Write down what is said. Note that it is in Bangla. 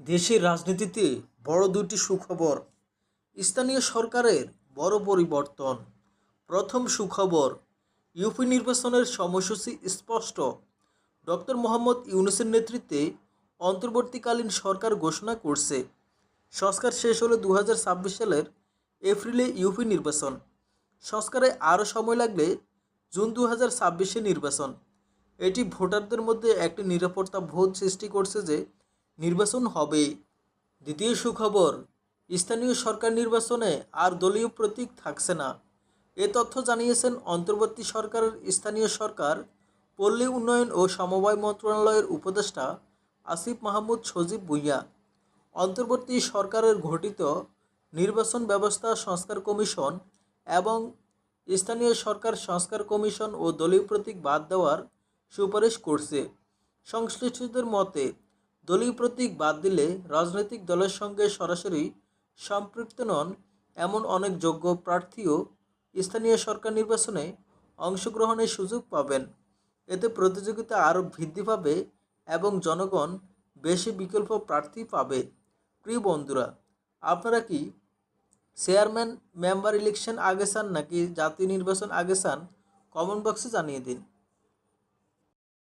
দেশের রাজনীতিতে বড় দুটি সুখবর। স্থানীয় সরকারের বড় পরিবর্তন। প্রথম সুখবর, ইউপি নির্বাচনের সময়সূচি স্পষ্ট। ডক্টর মোহাম্মদ ইউনুসের নেতৃত্বে অন্তর্বর্তীকালীন সরকার ঘোষণা করছে। সংস্কার শেষ হলে দু সালের এপ্রিলে ইউপি নির্বাচন। সংস্কারে আরও সময় লাগলে জুন দু হাজার নির্বাচন। এটি ভোটারদের মধ্যে একটি নিরাপত্তা বোধ সৃষ্টি করছে যে নির্বাচন হবে। দ্বিতীয় সুখবর, স্থানীয় সরকার নির্বাচনে আর দলীয় প্রতীক থাকছে না। এ তথ্য জানিয়েছেন অন্তর্বর্তী সরকারের স্থানীয় সরকার, পল্লী উন্নয়ন ও সমবায় মন্ত্রণালয়ের উপদেষ্টা আসিফ মাহমুদ সজীব ভুইয়া। অন্তর্বর্তী সরকারের ঘটিত নির্বাচন ব্যবস্থা সংস্কার কমিশন এবং স্থানীয় সরকার সংস্কার কমিশন ও দলীয় প্রতীক বাদ দেওয়ার সুপারিশ করছে। সংশ্লিষ্টদের মতে দলীয় প্রতীক বাদ দিলে রাজনৈতিক দলের সঙ্গে সরাসরি সম্পৃক্ত নন এমন অনেক যোগ্য প্রার্থীও স্থানীয় সরকার নির্বাচনে অংশগ্রহণের সুযোগ পাবেন। এতে প্রতিযোগিতা আরও বৃদ্ধি পাবে এবং জনগণ বেশি বিকল্প প্রার্থী পাবে। প্রিয় বন্ধুরা, আপনারা কি চেয়ারম্যান, মেম্বার ইলেকশন আগে চান নাকি জাতীয় নির্বাচন আগে চান? কমেন্ট বক্সে জানিয়ে দিন।